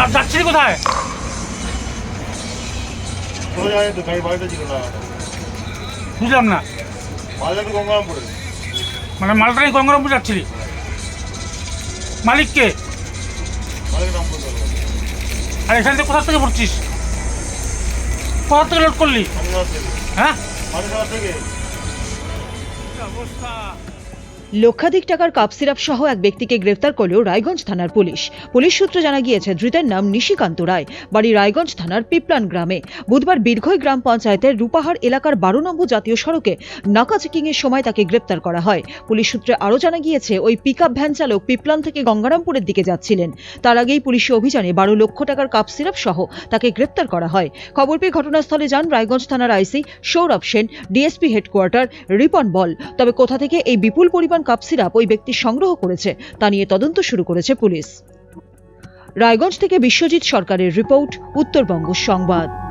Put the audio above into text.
যা- যাচ্ছিলি কোথায়? বুঝলাম না। মানে মালটা নিয়ে গঙ্গারামপুর যাচ্ছিলি মালিককে? আর এখান থেকে কোথা থেকে পড়ছিস? কোথা থেকে লোড করলি? হ্যাঁ? অবস্থা? লক্ষাধিক টাকার কাপ সিরাপ সহ এক ব্যক্তিকে গ্রেফতার করল রায়গঞ্জ থানার পুলিশ। পুলিশ সূত্রে জানা গিয়েছে, ধৃতের নাম নিশিকান্ত রায়। বাড়ি রায়গঞ্জ থানার পিপলান গ্রামে। বুধবার বীরঘই গ্রাম পঞ্চায়েতের রূপাহার এলাকার বারো নম্বর জাতীয় সড়কে নাকা চেকিং এর সময় তাকে গ্রেপ্তার করা হয়। পুলিশ সূত্রে আরও জানা গিয়েছে, ওই পিকআপ ভ্যান চালক পিপলান থেকে গঙ্গারামপুরের দিকে যাচ্ছিলেন। তার আগেই পুলিশি অভিযানে বারো লক্ষ টাকার কাপ সিরাপ সহ তাকে গ্রেপ্তার করা হয়। খবর পেয়ে ঘটনাস্থলে যান রায়গঞ্জ থানার IC Sourav Sen, DSP headquarter Ripon Bal. তবে কোথা থেকে এই বিপুল পরিমাণ কাপ সিরাপ ওই ব্যক্তি সংগ্রহ করেছে। তা নিয়ে তদন্ত শুরু করেছে পুলিশ। রায়গঞ্জ থেকে বিশ্বজিৎ সরকারের রিপোর্ট, উত্তরবঙ্গ সংবাদ।